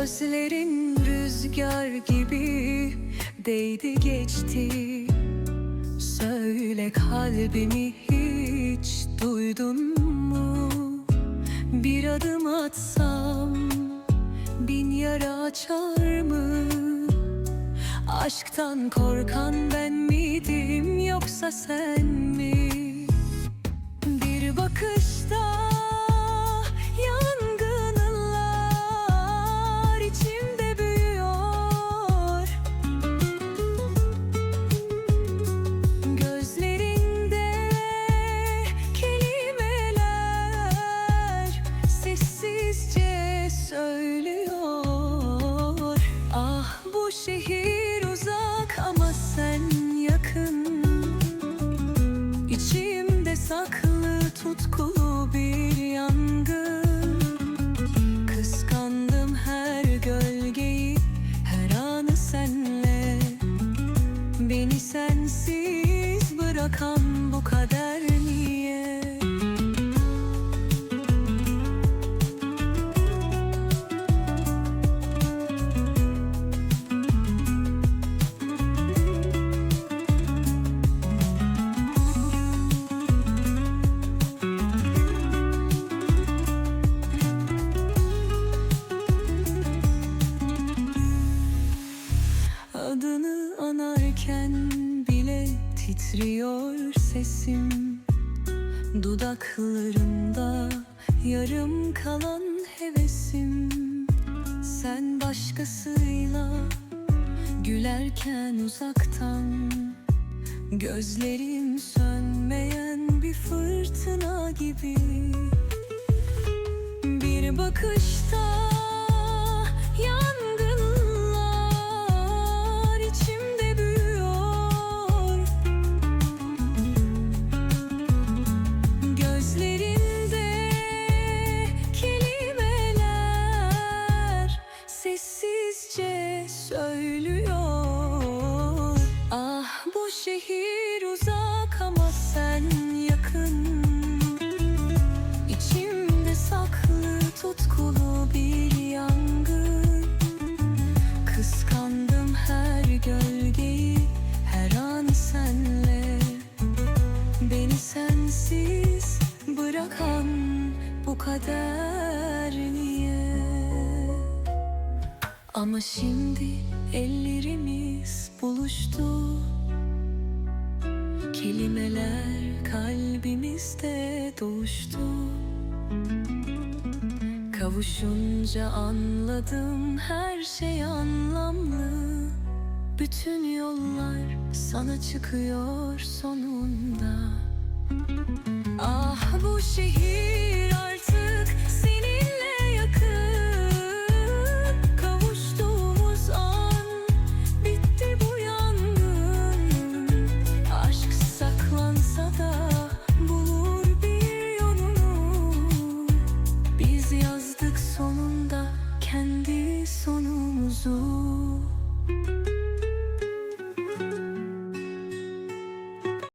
Gözlerin rüzgar gibi değdi geçti Söyle kalbimi hiç duydun mu? Bir adım atsam bin yara açar mı? Aşktan korkan ben miydim yoksa sen İçimde saklı tutkulu bir yangın. Kıskandım her gölgeyi her anı senle. Beni sensiz bırakan bu kader titriyor sesim. Dudaklarımda yarım kalan hevesim. Sen başkasıyla gülerken uzaktan Gözlerim sönmeyen bir fırtına gibi. Bir bakışta bu kader niye? Ama şimdi ellerimiz buluştu. Kelimeler kalbimizde doğuştu. Kavuşunca anladım her şey anlamlı. Bütün yollar sana çıkıyor sonunda sonumuzu.